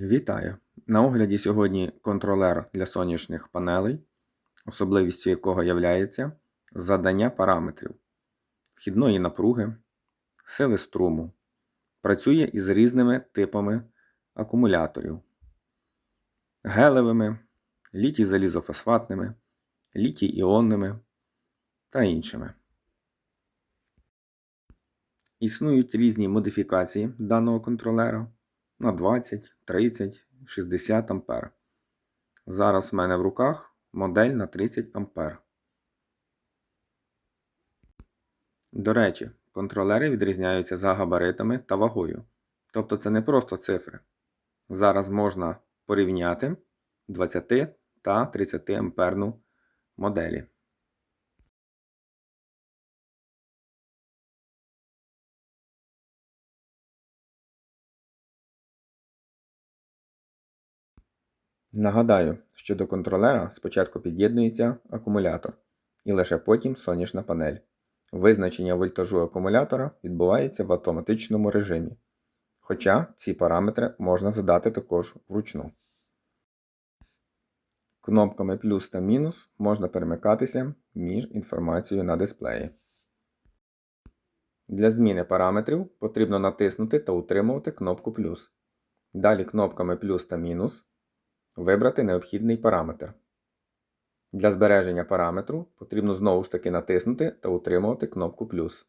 Вітаю! На огляді сьогодні контролер для сонячних панелей, особливістю якого є задання параметрів вхідної напруги, сили струму. Працює із різними типами акумуляторів: гелевими, літій залізофосфатними, літій іонними та іншими. Існують різні модифікації даного контролера на 20, 30, 60 А. Зараз в мене в руках модель на 30 А. До речі, контролери відрізняються за габаритами та вагою. Тобто це не просто цифри. Зараз можна порівняти 20 та 30 амперну моделі. Нагадаю, що до контролера спочатку під'єднується акумулятор і лише потім сонячна панель. Визначення вольтажу акумулятора відбувається в автоматичному режимі. Хоча ці параметри можна задати також вручну. Кнопками плюс та мінус можна перемикатися між інформацією на дисплеї. Для зміни параметрів потрібно натиснути та утримувати кнопку плюс. Далі кнопками плюс та мінус Вибрати необхідний параметр. Для збереження параметру потрібно знову ж таки натиснути та утримувати кнопку плюс.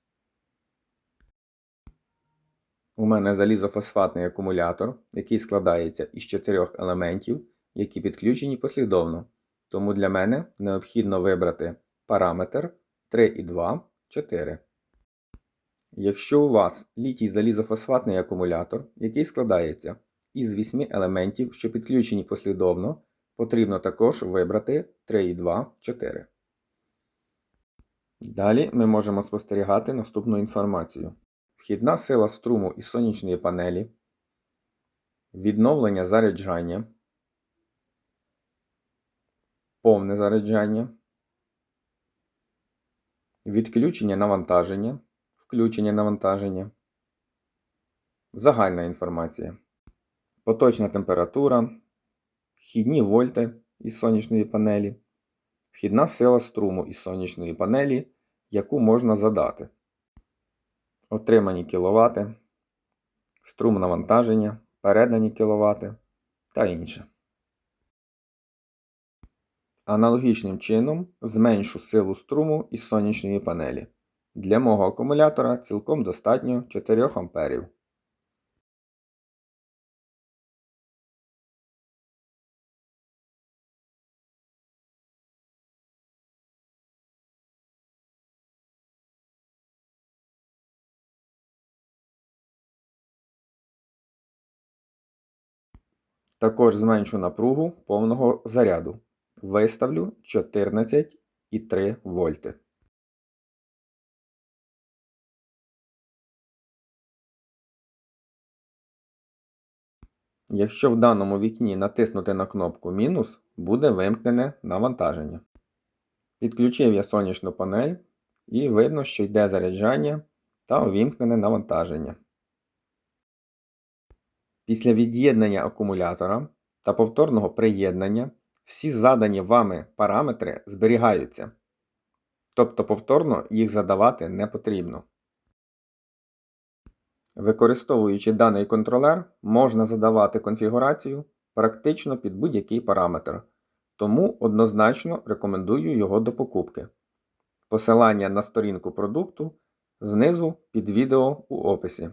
У мене залізофосфатний акумулятор, який складається із чотирьох елементів, які підключені послідовно. Тому для мене необхідно вибрати параметр 3,2, 4. Якщо у вас літій залізофосфатний акумулятор, який складається із 8 елементів, що підключені послідовно, потрібно також вибрати 3,2, 4. Далі ми можемо спостерігати наступну інформацію. Вхідна сила струму із сонячної панелі, відновлення заряджання, повне заряджання, відключення навантаження, включення навантаження, загальна інформація поточна температура, вхідні вольти із сонячної панелі, вхідна сила струму із сонячної панелі, яку можна задати, отримані кВт, струм навантаження, передані кВт та інше. Аналогічним чином зменшу силу струму із сонячної панелі. Для мого акумулятора цілком достатньо 4 А. Також зменшу напругу повного заряду. Виставлю 14,3 вольти. Якщо в даному вікні натиснути на кнопку мінус, буде вимкнене навантаження. Підключив я сонячну панель і видно, що йде заряджання та увімкнене навантаження. Після від'єднання акумулятора та повторного приєднання всі задані вами параметри зберігаються. Тобто повторно їх задавати не потрібно. Використовуючи даний контролер, можна задавати конфігурацію практично під будь-який параметр, тому однозначно рекомендую його до покупки. Посилання на сторінку продукту знизу під відео у описі.